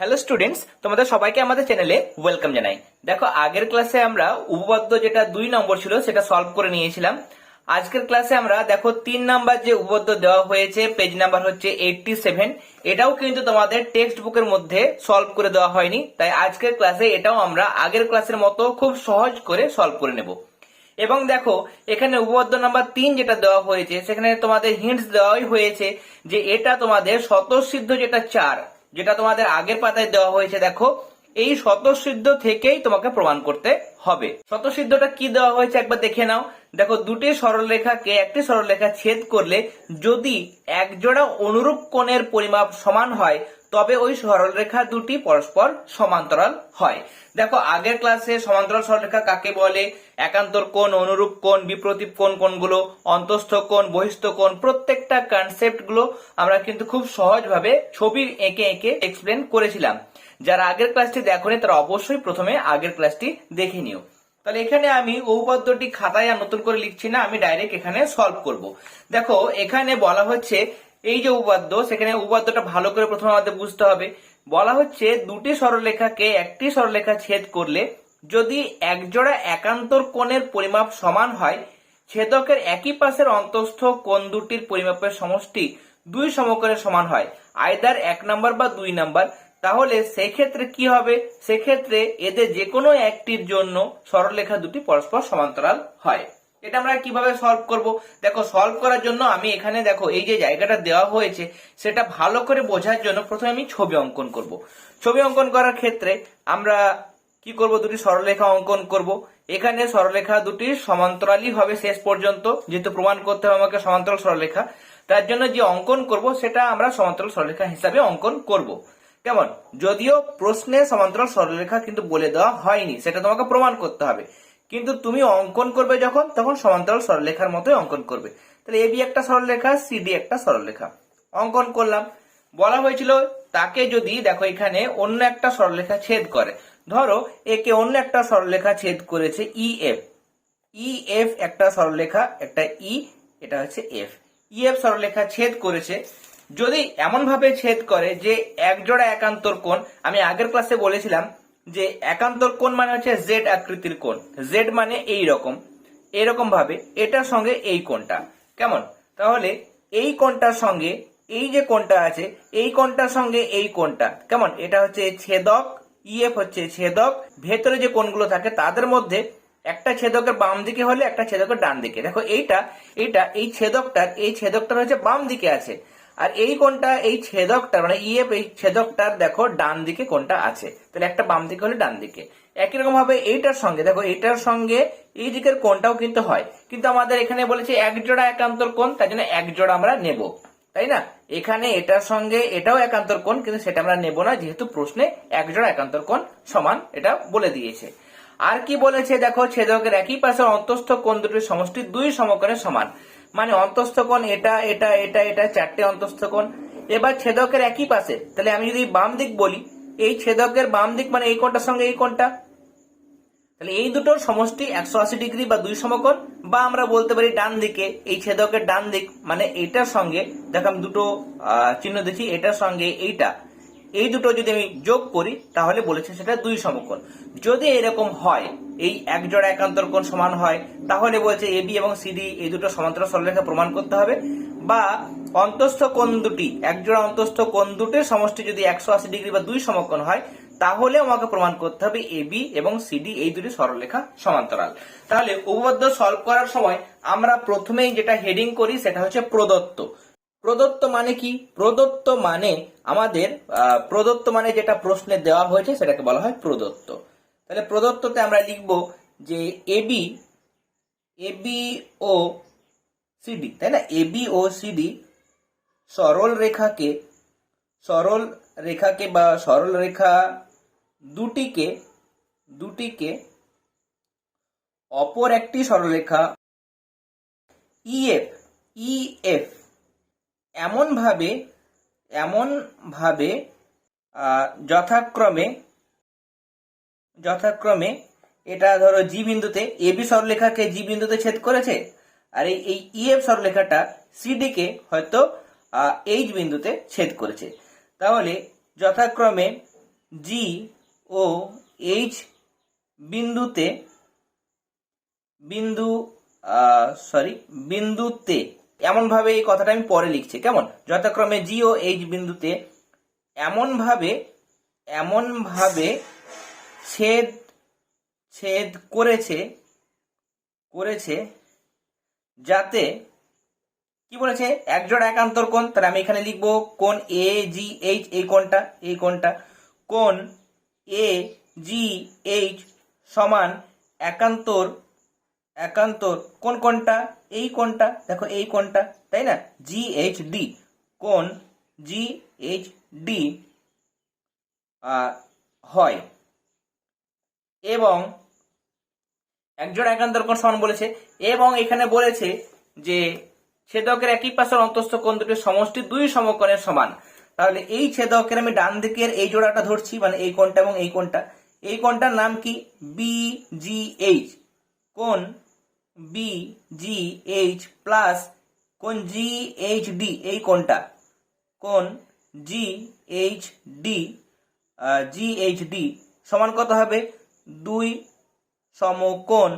Hello students তোমাদের সবাইকে আমাদের চ্যানেলে ওয়েলকাম জানাই। দেখো, আগের ক্লাসে আমরা উপপাদ্য যেটা দুই নম্বর ছিল, সেটা সলভ করে নিয়েছিলাম। আজকের ক্লাসে আমরা দেখো, তিন নাম্বার যে উপপাদ্য দেওয়া হয়েছে পেজ নাম্বার হচ্ছে এইটটি সেভেন এটাও কিন্তু তোমাদের টেক্সট বুকের মধ্যে সলভ করে দেওয়া হয়নি। তাই আজকের ক্লাসে এটাও আমরা আগের ক্লাসের মতো খুব সহজ করে সলভ করে নেব। এবং দেখো, এখানে উপপাদ্য নাম্বার তিন যেটা দেওয়া হয়েছে, সেখানে তোমাদের হিন্টস দেওয়াই হয়েছে যে এটা তোমাদের স্বতঃসিদ্ধ যেটা চার যেটা তোমাদের আগের পাতায় দেওয়া হয়েছে, দেখো, এই স্বতঃসিদ্ধ থেকেই তোমাকে প্রমাণ করতে হবে। স্বতঃসিদ্ধটা কি দেওয়া হয়েছে একবার দেখে নাও। দেখো, দুটি সরলরেখাকে একটি সরলরেখা ছেদ করলে যদি একজোড়া অনুরূপ কোণের পরিমাপ সমান হয় তবে ওই সরলরেখা দুটি পরস্পর সমান্তরাল হয়। দেখো, আগের ক্লাসে সমান্তরাল সরলরেখা কাকে বলে? একান্তর কোণ, অনুরূপ কোণ, বিপ্রতীপ কোণ, কোণগুলো, অন্তস্থ কোণ, বহিস্থ কোণ, প্রত্যেকটা কনসেপ্টগুলো আমরা কিন্তু খুব সহজভাবে ছবির এঁকে এঁকে এক্সপ্লেন করেছিলাম। যারা আগের ক্লাসটি দেখোনি, তারা অবশ্যই প্রথমে আগের ক্লাসটি দেখে নিও। তাহলে এখানে আমি উপপাদ্যটি খাতায় আর নতুন করে লিখছি না, আমি ডাইরেক্ট এখানে সলভ করব। দেখো, এখানে বলা হচ্ছে এই যে উপাদ্য, সেখানে উপাদ্যটা ভালো করে প্রথমে আমাদের বুঝতে হবে। বলা হচ্ছে দুটি সরলরেখাকে একটি সরলরেখা ছেদ করলে যদি একজোড়া একান্তর কোণের পরিমাপ সমান হয়, ছেদকের একই পাশের অন্তস্থ কোণ দুটির পরিমাপের সমষ্টি দুই সমকোণের সমান হয় আয়দার এক নাম্বার বা দুই নাম্বার। তাহলে সেক্ষেত্রে কি হবে? সেক্ষেত্রে এদের যে কোনো একটির জন্য সরলরেখা দুটি পরস্পর সমান্তরাল হয়। এটা আমরা কীভাবে সলভ করব? দেখো সলভ করার জন্য আমি এখানে দেখো, এই যে জায়গাটা দেওয়া হয়েছে, সেটা ভালো করে বোঝার জন্য প্রথমে আমি ছবি অঙ্কন করব। ছবি অঙ্কন করার ক্ষেত্রে আমরা কি করব? দুটি সরলরেখা অঙ্কন করব। এখানে সরলরেখা দুটি সমান্তরালই হবে শেষ পর্যন্ত, যেহেতু প্রমাণ করতে হবে আমাকে সমান্তরাল সরলরেখা। তার জন্য যে অঙ্কন করব, সেটা আমরা সমান্তরাল সরলরেখা হিসাবে অঙ্কন করব। কেমন? যদিও প্রশ্নে সমান্তরাল সরলরেখা কিন্তু বলে দেওয়া হয়নি, সেটা তোমাকে প্রমাণ করতে হবে। কিন্তু তুমি অঙ্কন করবে যখন, তখন সমান্তরাল সরলরেখার মতোই অঙ্কন করবে। তাহলে এবি একটা সরলরেখা সিডি একটা সরলরেখা। অঙ্কন করলাম। বলা হয়েছিল তাকে যদি দেখো এখানে অন্য একটা সরলরেখা ছেদ করে। ধরো একে অন্য একটা সরলরেখা ছেদ করেছে ই এফ। ই এফ একটা সরলরেখা, একটা ই, এটা হচ্ছে এফ। ই এফ সরলরেখা ছেদ করেছে। যদি এমন ভাবে ছেদ করে যে একজোড়া একান্তর কোণ, আমি আগের ক্লাসে বলেছিলাম যে একান্তর কোণ মানে হচ্ছে জেড আকৃতির কোণ। জেড মানে এই রকম এরকম ভাবে এটার সঙ্গে এই কোণটা। কেমন? তাহলে এই কোণটার সঙ্গে এই যে কোণটা আছে, এই কোণটার সঙ্গে এই কোণটা। কেমন? এটা হচ্ছে ছেদক ইএফ হচ্ছে ছেদক। ভেতরে যে কোণগুলো থাকে তাদের মধ্যে একটা ছেদকের বাম দিকে হলে একটা ছেদকের ডান দিকে। দেখো এইটা এইটা, এই ছেদকটার এই ছেদকটার হচ্ছে বাম দিকে আছে। আর এই কোনটা এই ছেদকটা মানে ইএফ এই ছেদকটার দেখো ডান দিকে কোনটা আছে। তাহলে একটা বাম দিকে হলে ডান দিকে। একই রকম ভাবে এইটার সঙ্গে। দেখো এইটার সঙ্গে এই দিকের কোনটাও কিন্তু হয়। কিন্তু আমাদের এখানে বলেছে এক জোড়া একান্তর কোণ তার জন্য এক জোড়া আমরা নেব। তাই না? এখানে এটার সঙ্গে এটাও একান্তর কোণ, কিন্তু সেটা আমরা নেব না, যেহেতু প্রশ্নে এক জোড়া একান্তর কোণ সমান এটা বলে দিয়েছে। আর কি বলেছে? দেখো ছেদকের একই পাশে অন্তস্থ কোণ দুটির সমষ্টি দুই সমকোণের সমান। মানে অন্তস্থ কোণ এটা এটা এটা এটা, চারটে অন্তস্থ কোণ এবার ছেদকের একই পাশে, তাহলে আমি যদি বাম দিক বলি, এই ছেদকের বাম দিক মানে এই কোণটার সঙ্গে এই কোণটা। তাহলে এই দুটোর সমষ্টি একশো আশি ডিগ্রি বা দুই সমকোণ, বা আমরা বলতে পারি ডান দিকে এই ছেদকের ডান দিক মানে এইটার সঙ্গে, দেখো আমি দুটো চিহ্ন দিচ্ছি, এটার সঙ্গে এইটা। এই দুটো যদি আমি যোগ করি, তাহলে বলেছে সেটা দুই সমকোণ। যদি এরকম হয়, এই এক জোড়া একান্তর কোণ সমান হয়, তাহলে বলছে এবি এবং সিডি এই দুটো সমান্তরাল সরলরেখা প্রমাণ করতে হবে। বা অন্তস্থ কোণ দুটি, এক জোড়া অন্তস্থ কোণ দুটির সমষ্টি যদি একশো আশি ডিগ্রি বা দুই সমকোণ হয়, তাহলে আমাকে প্রমাণ করতে হবে এবি এবং সিডি এই দুটি সরলরেখা সমান্তরাল। তাহলে উপপাদ্য সলভ করার সময় আমরা প্রথমেই যেটা হেডিং করি, সেটা হচ্ছে প্রদত্ত। প্রদত্ত মানে কি? প্রদত্ত মানে আমাদের প্রদত্ত মানে যেটা প্রশ্নে দেওয়া হয়েছে সেটাকে বলা হয় প্রদত্ত। তাহলে প্রদত্ততে আমরা লিখব যে এবি এবি ও সিডি তাই না? এবি ও সিডি সরল রেখাকে সরল রেখাকে বা সরল রেখা দুটিকে দুটিকে অপর একটি সরলরেখা ইএফ ইএফ এমন ভাবে এমন ভাবে যথাক্রমে যথাক্রমে এটা ধরো জি বিন্দুতে এবি সরলেখাকে জি বিন্দুতে ছেদ করেছে, আর এই ইএফ সরলরেখাটা সিডি কে হয়তো এইচ বিন্দুতে ছেদ করেছে। তাহলে যথাক্রমে জি ও এইচ বিন্দুতে, বিন্দু সরি বিন্দুতে এমনভাবে এই কথাটা আমি পরে লিখছি, কেমন? যথাক্রমে জি ও এইচ বিন্দুতে এমনভাবে এমনভাবে ছেদ ছেদ করেছে করেছে যাতে, কি বলেছে? একজোড়া একান্তর কোণ, তাহলে আমি এখানে লিখব কোন এ জি এইচ এই কোণটা এই কোণটা কোন এ জি এইচ সমান একান্তর একান্তর কোন কোণটা এই কোণটা, দেখো এই কোণটা, তাই না? জি এইচ ডি কোণ জি এইচ ডি হয়। এবং একজোড়া একান্তর কোণ সমান বলেছে, এবং এখানে বলেছে যে ছেদকের একই পাশের অন্তস্থ কোণ দুটির সমষ্টি দুই সমকোণের সমান। তাহলে এই ছেদকের আমি ডান দিকের এই জোড়াটা ধরছি মানে এই কোণটা এবং এই কোণটা। এই কোণটার নাম কি? বি জি এইচ কোণ বি জি এইচ প্লাস কোণ জি এইচ ডি এই কোণটা। কোণ G H D G H D সমান কত হবে? দুই সমকোণ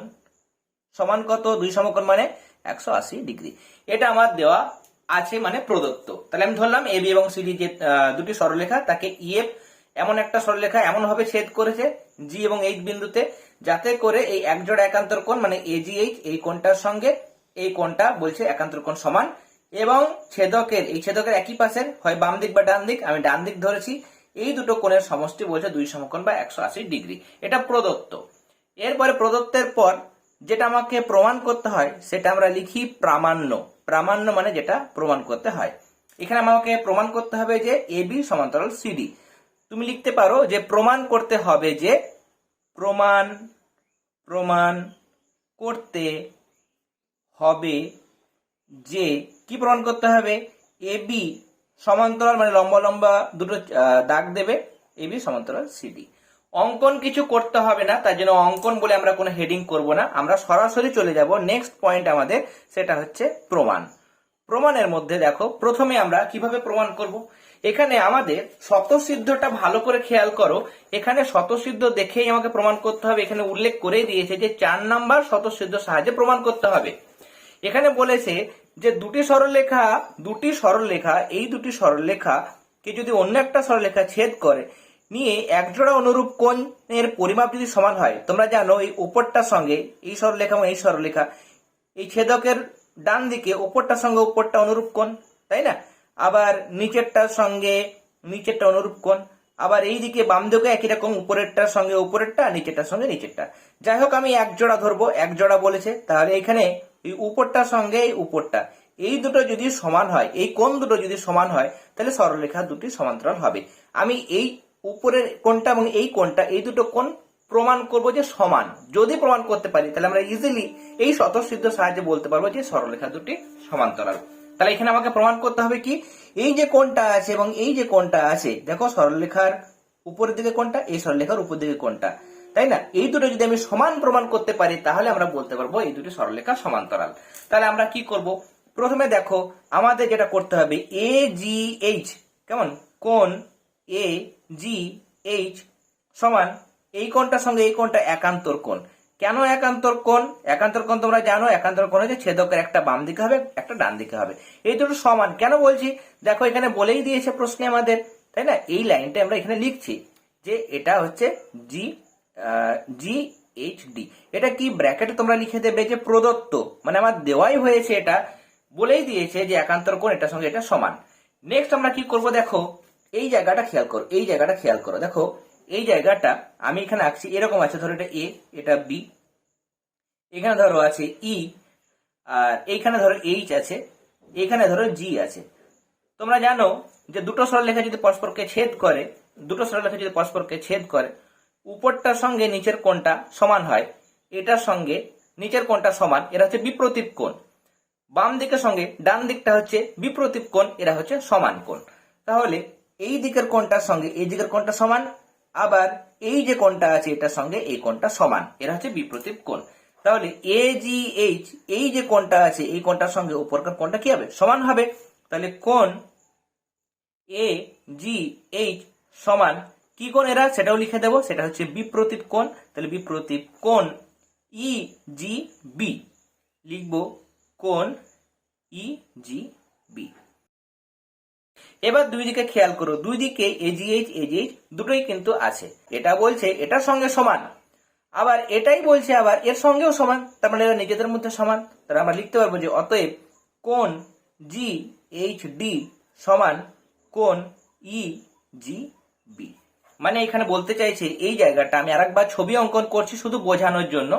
সমান কত? দুই সমকোণ মানে একশো আশি ডিগ্রি। এটা আমার দেওয়া আছে মানে প্রদত্ত। তাহলে আমি ধরলাম এ বি এবং সিডি যে দুটি সরলরেখা, তাকে ইএফ এমন একটা সরলরেখা এমন ভাবে ছেদ করেছে জি এবং এইচ বিন্দুতে যাতে করে এই একজোড়া একান্তর কোণ মানে এজি এইচ এই কোণটার সঙ্গে এই কোণটা বলছে একান্তর কোণ সমান, এবং ছেদকের, এই ছেদকের একই পাশের হয় বাম দিক বা ডান দিক, আমি ডান দিক ধরেছি, এই দুটো কোণের সমষ্টি বলছে দুই সমকোণ বা একশো আশি ডিগ্রি। এটা প্রদত্ত। এরপরে প্রদত্তের পর যেটা আমাকে প্রমাণ করতে হয়, সেটা আমরা লিখি প্রামাণ্য। প্রামাণ্য মানে যেটা প্রমাণ করতে হয়। এখানে আমাকে প্রমাণ করতে হবে যে এবি সমান্তরাল সিডি তুমি লিখতে পারো যে প্রমাণ করতে হবে যে প্রমাণ প্রমাণ করতে হবে যে কি প্রমাণ করতে হবে? এ বি সমান্তরাল মানে লম্বা লম্বা দুটো দাগ দেবে। এ বি সমান্তরাল সিডি অঙ্কন কিছু করতে হবে না, তার জন্য অঙ্কন বলে আমরা কোনো হেডিং করব না। আমরা সরাসরি চলে যাব। নেক্সট পয়েন্ট আমাদের, সেটা হচ্ছে প্রমাণ। প্রমাণের মধ্যে দেখো, প্রথমে আমরা কীভাবে প্রমাণ করব? এখানে আমাদের শতসিদ্ধটা ভালো করে খেয়াল করো। এখানে শতসিদ্ধ দেখেই আমাকে প্রমাণ করতে হবে। এখানে উল্লেখ করে দিয়েছে যে চার নাম্বার শতসিদ্ধ সাহায্যে প্রমাণ করতে হবে। এখানে বলেছে যে দুটি সরলরেখা দুটি সরলরেখা এই দুটি সরলরেখা কে যদি অন্য একটা সরলরেখা ছেদ করে, নিয়ে একজোড়া অনুরূপ কোণের পরিমাপ যদি সমান হয়, তোমরা জানো এই উপরটার সঙ্গে এই সরলরেখা এবং এই সরলরেখা এই ছেদকের ডান দিকে উপরটার সঙ্গে উপরটা অনুরূপ কোণ, তাই না? আবার নিচেরটার সঙ্গে নিচেরটা অনুরূপ কোণ, আবার এই দিকে বাম দিকে একই রকম উপরেরটার সঙ্গে উপরেরটা, নিচেরটার সঙ্গে নিচেরটা। যাই হোক, আমি এক জোড়া ধরবো, এক জোড়া বলেছে। তাহলে এখানে এই উপরটার সঙ্গে এই উপরটা। এই দুটো যদি সমান হয়, এই কোণ দুটো যদি সমান হয়, তাহলে সরলরেখা দুটি সমান্তরাল হবে। আমি এই উপরের কোণটা এবং এই কোণটা, এই দুটো কোণ প্রমাণ করব যে সমান। যদি প্রমাণ করতে পারি, তাহলে আমরা ইজিলি এই স্বতঃসিদ্ধ সাহায্যে বলতে পারব যে সরলরেখা দুটি সমান্তরাল। তাহলে এখানে আমাকে প্রমাণ করতে হবে কি? এই যে কোনটা আছে এবং এই যে কোনটা আছে, দেখো সরলরেখার উপরের দিকে কোনটা এই সরলরেখার উপর দিকে কোনটা তাই না? এই দুটো যদি আমি সমান প্রমাণ করতে পারি, তাহলে আমরা বলতে পারব এই দুটি সরলরেখা সমান্তরাল। তাহলে আমরা কি করব? প্রথমে দেখো, আমাদের যেটা করতে হবে এ জি এইচ কেমন? কোন এ জি এইচ সমান এই কোণটার সঙ্গে এই কোণটা একান্তর কোণ। কেন একান্তর কোণ? একান্তর কোণ তোমরা জানো, একান্তর কোণ হচ্ছে ছেদকের একটা বাম দিকে হবে, একটা ডান দিকে হবে। এই দুটো সমান। কেন বলছি? দেখো, এখানে বলেই দিয়েছে প্রশ্নে আমাদের, তাই না? এই লাইনটা আমরা এখানে লিখছি যে এটা হচ্ছে জি জি এইচ ডি এটা কি ব্র্যাকেটে তোমরা লিখে দেবে যে প্রদত্ত? মানে আমার দেওয়াই হয়েছে এটা। বলেই দিয়েছে যে একান্তর কোণ, এটার সঙ্গে এটা সমান। নেক্সট আমরা কি করব? দেখো, এই জায়গাটা খেয়াল করো, এই জায়গাটা খেয়াল করো। দেখো এই জায়গাটা আমি এখানে আঁকছি, এরকম আছে, ধরো এটা এ এটা বি এখানে ধরো আছে ই আর এইখানে ধরো এইচ আছে, এখানে ধরো জি আছে। তোমরা জানো যে দুটো সরলরেখা যদি পরস্পরকে ছেদ করে, দুটো সরলরেখা যদি পরস্পরকে ছেদ করে, উপরটার সঙ্গে নিচের কোণটা সমান হয়, এটার সঙ্গে নিচের কোণটা সমান, এরা হচ্ছে বিপ্রতীপ কোণ। বাম দিকের সঙ্গে ডান দিকটা হচ্ছে বিপ্রতীপ কোণ, এরা হচ্ছে সমান কোণ। তাহলে এই দিকের কোণটার সঙ্গে এই দিকের কোণটা সমান আবার এই যে কোণটা আছে, এটার সঙ্গে এই কোণটা সমান। এরা হচ্ছে বিপ্রতীপ কোণ। তাহলে এ জি এইচ এই যে কোণটা আছে, এই কোণটার সঙ্গে উপরকার কোণটা কি হবে? সমান হবে। তাহলে কোণ এ জি এইচ সমান কি কোণ এরা? সেটাও লিখে দেবো। সেটা হচ্ছে বিপ্রতীপ কোণ। তাহলে বিপ্রতীপ কোণ ই জি বি লিখব কোণ ই জি বি এবার দুই দিকে খেয়াল করো, দুই দিকে এজিএইচ এজিএইচ দুটোই কিন্তু আছে। এটা বলছে এটার সঙ্গে সমান। আবার এটাই বলছে আবার এর সঙ্গেও সমান, তার মানে এরা নিজেদের মধ্যে সমান। তাহলে আমরা লিখতে পারব যে অতএব কোন জি এইচ ডি সমান কোন ই জি বি মানে এখানে বলতে চাইছে এই জায়গাটা আমি আরেকবার ছবি অঙ্কন করছি শুধু বোঝানোর জন্য।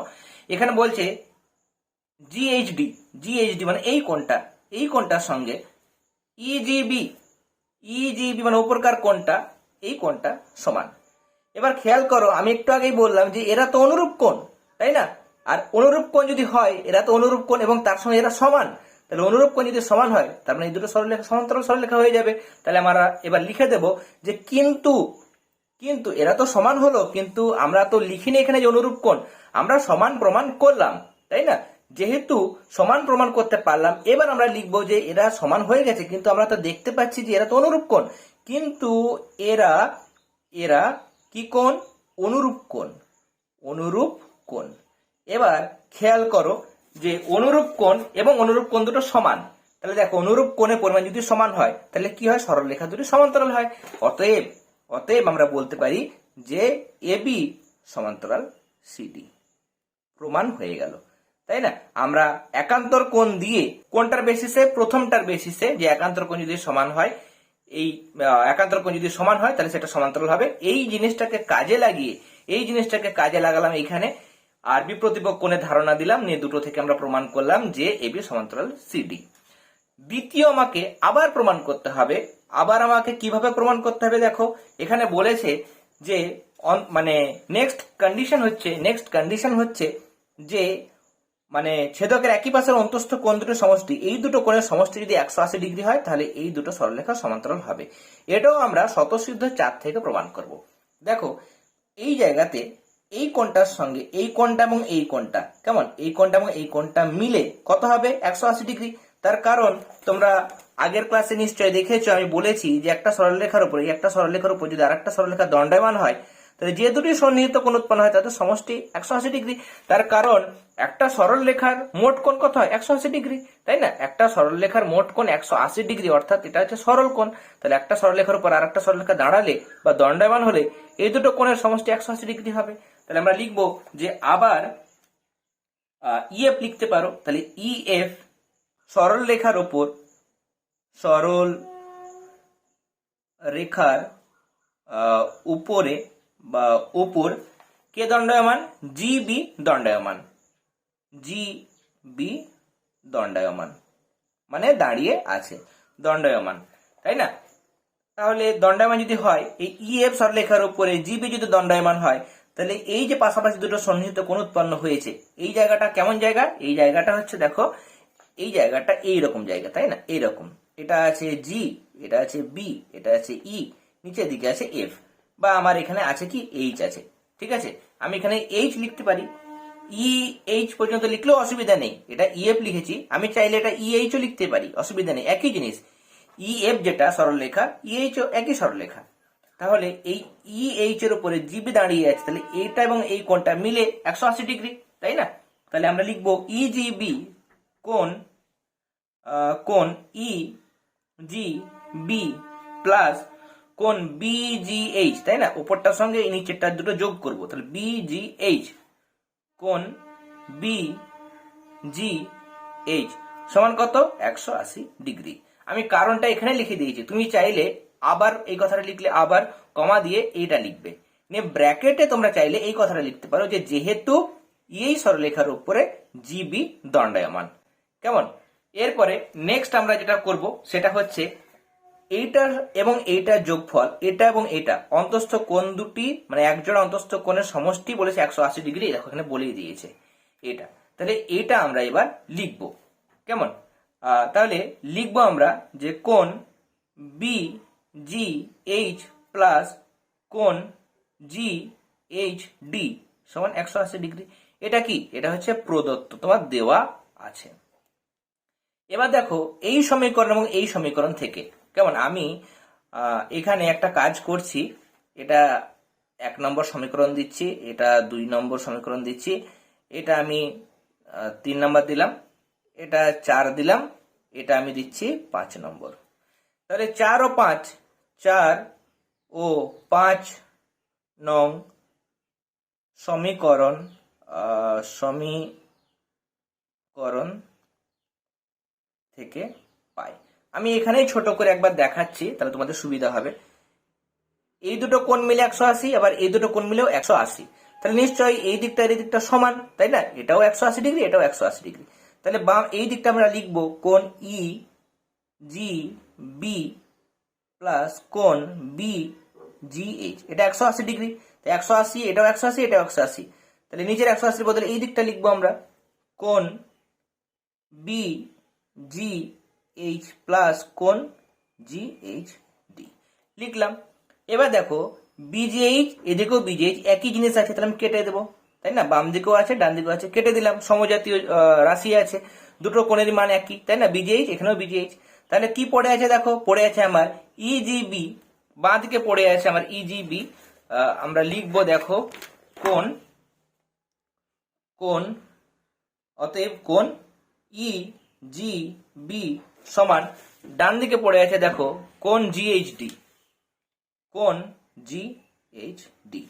এখানে বলছে জিএইচডি জিএইচডি মানে এই কোনটা এই কোনটার সঙ্গে E ইজিবি ইজিবি মানে উপরকার কোনটা এই কোনটা সমান। এবার খেয়াল করো, আমি একটু আগেই বললাম যে এরা তো অনুরূপ কোণ, তাই না? আর অনুরূপ কোণ যদি হয়, এরা তো অনুরূপ কোণ এবং তার সঙ্গে এরা সমান। তাহলে অনুরূপ কোণ যদি সমান হয়, তার মানে এই দুটো সরলরেখা সমান্তরাল সরলরেখা হয়ে যাবে। তাহলে আমরা এবার লিখে দেব যে কিন্তু কিন্তু এরা তো সমান হলো, কিন্তু আমরা তো লিখিনি এখানে যে অনুরূপ কোণ। আমরা সমান প্রমাণ করলাম, তাই না? যেহেতু সমান প্রমাণ করতে পারলাম, এবার আমরা লিখব যে এরা সমান হয়ে গেছে, কিন্তু আমরা তো দেখতে পাচ্ছি যে এরা তো অনুরূপ কোণ। কিন্তু এরা এরা কি কোণ? অনুরূপ কোণ। অনুরূপ কোণ। এবার খেয়াল করো যে অনুরূপ কোণ এবং অনুরূপ কোণ দুটো সমান। তাহলে দেখো, অনুরূপ কোণের পরিমাণ যদি সমান হয়, তাহলে কি হয়? সরল রেখা দুটি সমান্তরাল হয়। অতএব অতএব আমরা বলতে পারি যে এবি সমান্তরাল সিডি প্রমাণ হয়ে গেল। তাই না? আমরা একান্তর কোণ দিয়ে কোনটার বেসিসে প্রথমটার বেসিসে যে একান্তর কোণ যদি সমান হয়, এই একান্তর কোণ যদি সমান হয়, তাহলে সেটা সমান্তরাল হবে। এই জিনিসটাকে কাজে লাগিয়ে, এই জিনিসটাকে কাজে লাগালাম এইখানে। আর বিপ্রতিপক কোণের ধারণা দিলাম, নিয়ে দুটো থেকে আমরা প্রমাণ করলাম যে এবি সমান্তরাল সিডি দ্বিতীয় আমাকে আবার প্রমাণ করতে হবে। আবার আমাকে কীভাবে প্রমাণ করতে হবে দেখো, এখানে বলেছে যে মানে নেক্সট কন্ডিশন হচ্ছে নেক্সট কন্ডিশন হচ্ছে যে মানে ছেদকের একই পাশের অন্তস্থ কোণ দুটো সমষ্টি, এই দুটো কোণের সমষ্টি যদি একশো আশি ডিগ্রি হয়, তাহলে এই দুটো সরলরেখা সমান্তরাল হবে। এটাও আমরা স্বতঃসিদ্ধ চার থেকে প্রমাণ করব। দেখো, এই জায়গাতে এই কোণটার সঙ্গে এই কোণটা এবং এই কোণটা, কেমন? এই কোণটা এবং এই কোণটা মিলে কত হবে? একশো আশি ডিগ্রি। তার কারণ, তোমরা আগের ক্লাসে নিশ্চয়ই দেখেছ, আমি বলেছি যে একটা সরলরেখার উপরে একটা সরলরেখার উপর যদি আরেকটা সরলরেখা দণ্ডায়মান হয় যে দুটি সন্নিহিত কোণ উৎপন্ন হয় তাদের সমষ্টি একশো আশি ডিগ্রি। তার কারণ, একটা সরল রেখার মোট কোণ কত হয়? একশো আশি ডিগ্রি, তাই না? একটা সরল রেখার মোট কোণ একশো আশি ডিগ্রি, অর্থাৎ এটা হচ্ছে সরল কোণ। তাহলে একটা সরল রেখার উপর আর একটা সরল রেখা দাঁড়ালে বা দণ্ডায়মান হলে এই দুটো কোণের সমষ্টি একশো আশি ডিগ্রি হবে। তাহলে আমরা লিখব যে আবার ইএফ লিখতে পারো। তাহলে ইএফ সরল রেখার ওপর সরল রেখার উপরে উপর কে দণ্ডায়মান? জি বি দণ্ডায়মান। জি বি দণ্ডায়মান। মানে দাঁড়িয়ে আছে, দণ্ডায়মান। তাই না? তাহলে দণ্ডায়মান যদি হয়, এই ইএফ সরলেখার উপরে জিবি যদি দণ্ডায়মান হয়, তাহলে এই যে পাশাপাশি দুটো সন্নিহিত কোণ উৎপন্ন হয়েছে, এই জায়গাটা কেমন জায়গা? এই জায়গাটা হচ্ছে দেখো, এই জায়গাটা এই রকম জায়গা, তাই না? এইরকম। এটা আছে জি এটা আছে বি এটা আছে ই নিচের দিকে আছে এফ বা আমার এখানে আছে কি এইচ আছে ঠিক আছে? আমি এখানে এইচ লিখতে পারি। ই এইচ পর্যন্ত লিখলেও অসুবিধা নেই। এটা ইএফ লিখেছি। আমি চাইলে এটা ইএইচও লিখতে পারি। অসুবিধা নেই। একই জিনিস। ইএফ যেটা সরলরেখা ইএইচও একই সরলরেখা। তাহলে এই ইএইচ এর উপরে জিবি দাঁড়িয়ে আছে তাহলে এইটা এবং এই কোণটা মিলে একশো আশি ডিগ্রি তাই না? তাহলে আমরা লিখব ইজিবি আহ, কোণ ই জি বি প্লাস কোণ বিজিএইচ তাই না? উপরটার সঙ্গে নিচেরটা দুটো যোগ করব। তাহলে বিজিএইচ কোন বি জি এইচ সমান কত? একশো আশি ডিগ্রি। আমি কারণটা এখানে লিখে দিয়েছি। তুমি চাইলে আবার এই কথাটা লিখলে আবার কমা দিয়ে এইটা লিখবে। নিয়ে ব্র্যাকেটে তোমরা চাইলে এই কথাটা লিখতে পারো যে যেহেতু এই সরলেখার উপরে জিবি দণ্ডায়মান। কেমন? এরপরে নেক্সট আমরা যেটা করব, সেটা হচ্ছে এইটার এবং এইটার যোগফল, এটা এবং এটা অন্তস্থ কোণ দুটি মানে একজোড়া অন্তস্থ কোণের সমষ্টি বলেছে একশো আশি ডিগ্রি দেখো এখানে বলেই দিয়েছে এটা তাহলে এটা আমরা এবার লিখব। কেমন? তাহলে লিখব আমরা যে কোন বি জি এইচ প্লাস কোন জি এইচ ডি সমান একশো আশি ডিগ্রি। এটা কি? এটা হচ্ছে প্রদত্ত, তোমার দেওয়া আছে। এবার দেখো এই সমীকরণ এবং এই সমীকরণ থেকে কেমন? আমি এখানে একটা কাজ করছি। এটা এক নম্বর সমীকরণ দিচ্ছি, এটা দুই নম্বর সমীকরণ দিচ্ছি। এটা আমি তিন নম্বর দিলাম, এটা চার দিলাম, এটা আমি দিচ্ছি পাঁচ নম্বর। তাহলে চার ও পাঁচ, চার ও পাঁচ নং সমীকরণ সমীকরণ থেকে পাই। আমি এখানেই ছোট করে একবার দেখাচ্ছি, তাহলে তোমাদের সুবিধা হবে। এই দুটো কোণ মিলে একশো আশি, আবার এই দুটো কোণ মিলেও একশো আশি। তাহলে নিশ্চয়ই এই দিকটা এই দিকটা সমান, তাই না? এটাও একশো আশি ডিগ্রি, এটাও একশো আশি ডিগ্রি। তাহলে বাম এই দিকটা আমরা লিখব কোণ ই জি বি প্লাস কোণ বি জি এইচ এটা একশো আশি ডিগ্রি। একশো আশি, এটাও একশো আশি, এটাও একশো আশি। তাহলে নিচের একশো আশির বদলে এই দিকটা লিখব আমরা। কোণ বি জি এইচ প্লাস কোণ জি এইচ ডি লিখলাম। এবার দেখো বিজিএইচ এদিকেও বিজিএইচ একই জিনিস আছে, তাহলে আমি কেটে দেবো। তাই না? বাম দিকেও আছে, ডান দিকেও আছে, কেটে দিলাম। সমজাতীয় রাশি আছে, দুটো কোণের মান একই, তাই না? বিজিএইচ এখানেও বিজিএইচ তাহলে কি পড়ে আছে দেখো? পড়ে আছে আমার E ইজিবি বাঁ দিকে পড়ে আছে আমার E ইজিবি আমরা লিখব দেখো কোন কোন অতএব কোন ই জি বি সমান ডান দিকে পড়ে আছে দেখো, কোন জিএইচডি কোন জি এইচ ডি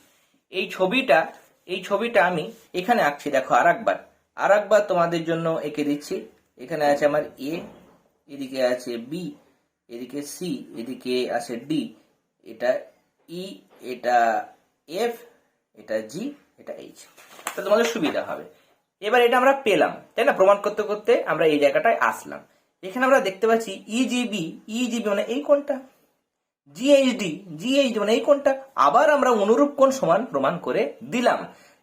এই ছবিটা এই ছবিটা আমি এখানে আঁকছি, দেখো আর একবার আর একবার তোমাদের জন্য এঁকে দিচ্ছি। এখানে আছে আমার এ এদিকে আছে বি এদিকে সি এদিকে আছে ডি এটা ই এটা এফ এটা জি এটা এইচ তো তোমাদের সুবিধা হবে। এবার এটা আমরা পেলাম, তাই না? প্রমাণ করতে করতে আমরা এই জায়গাটায় আসলাম। এখানে আমরা দেখতে পাচ্ছি E ইজিবি ইজিবি মানে এই কোনটা জিএইচডি জিএইচডি মানে এই কোনটা আবার আমরা অনুরূপ কোণ সমান প্রমাণ করে দিলাম।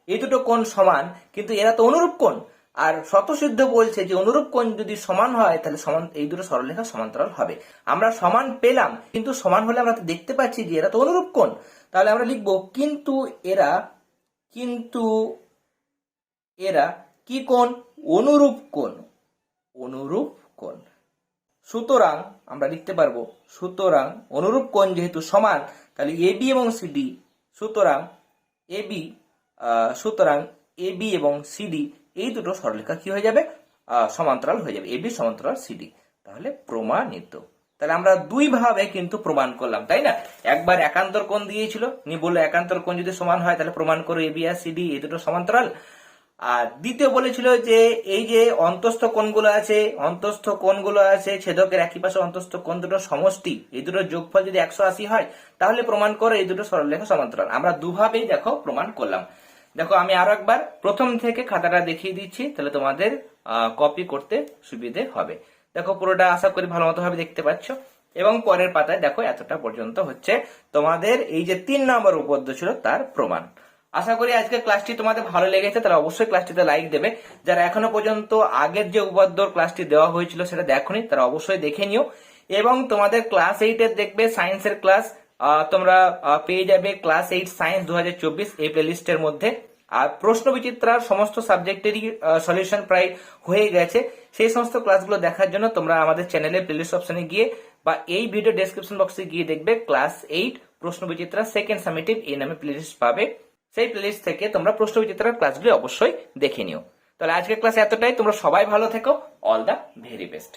এই দুটো কোণ সমান, কিন্তু এরা তো অনুরূপ কোণ। আর শতসিদ্ধ বলছে যে অনুরূপ কোণ যদি সমান হয়, তাহলে সমান, এই দুটো সরলরেখা সমান্তরাল হবে। আমরা সমান পেলাম, কিন্তু সমান হলে আমরা তো দেখতে পাচ্ছি যে এরা তো অনুরূপ কোণ। তাহলে আমরা লিখব, কিন্তু এরা কিন্তু এরা কি কোণ? অনুরূপ কোণ। অনুরূপ কোণ। সুতরাং আমরা লিখতে পারব, সুতরাং অনুরূপ কোণ যেহেতু সমান, তাহলে এ বি এবং সিডি সুতরাং এ বি সুতরাং এ বি এবং সিডি এই দুটো সরলরেখা কি হয়ে যাবে? সমান্তরাল হয়ে যাবে এ বি সমান্তরাল সিডি তাহলে প্রমাণিত। তাহলে আমরা দুই ভাবে কিন্তু প্রমাণ করলাম, তাই না? একবার একান্তর কোণ দিয়েছিল নি বলল একান্তর কোণ যদি সমান হয়, তাহলে প্রমাণ করো এবি আর সিডি এই দুটো সমান্তরাল। আর দ্বিতীয় বলেছিল যে এই যে অন্তস্থ কোণগুলো আছে, অন্তস্থ কোণগুলো আছে, ছেদকের একই পাশে অন্তস্থ কোণ দুটো সমষ্টি, এই দুটোর যোগফল যদি একশো আশি হয়, তাহলে প্রমাণ করো এই দুটো সরলরেখা সমান্তরাল। আমরা দুভাবেই দেখো প্রমাণ করলাম। দেখো, আমি আরও একবার প্রথম থেকে খাতাটা দেখিয়ে দিচ্ছি, তাহলে তোমাদের কপি করতে সুবিধে হবে। দেখো, পুরোটা আশা করি ভালো মতো ভাবে দেখতে পাচ্ছ। এবং পরের পাতায় দেখো, এতটা পর্যন্ত হচ্ছে। তোমাদের এই যে তিন নম্বর উপদ্য ছিল, তার প্রমাণ। আশা করি আজকে ক্লাসটি তোমাদের ভালো লেগেছে, তাহলে অবশ্যই ক্লাসটিতে লাইক দেবে। যারা এখনও পর্যন্ত আগের যে উপপাদ্যর ক্লাসটি দেওয়া হয়েছিল সেটা দেখোনি, তারা অবশ্যই দেখে নিও। এবং তোমাদের ক্লাস এইটের দেখবে সায়েন্সের ক্লাস তোমরা পেয়ে যাবে ক্লাস এইট সায়েন্স দু এই প্লেলিস্টের মধ্যে। আর প্রশ্ন বিচিত্রার সমস্ত সাবজেক্টেরই সলিউশন প্রায় হয়ে গেছে। সেই সমস্ত ক্লাসগুলো দেখার জন্য তোমরা আমাদের চ্যানেলের প্লেলিস্ট অপশনে গিয়ে বা এই ভিডিও ডেসক্রিপশন বক্সে গিয়ে দেখবে ক্লাস এইট প্রশ্ন বিচিত্রা সেকেন্ড সামিটিভ এই নামে প্লেলিস্ট পাবে। সেই প্লেলিস্ট থেকে তোমরা প্রশ্ন বিচিত্রার ক্লাসগুলি অবশ্যই দেখে নিও। তাহলে আজকের ক্লাস এতটাই, তোমরা সবাই ভালো থেকো। All the very best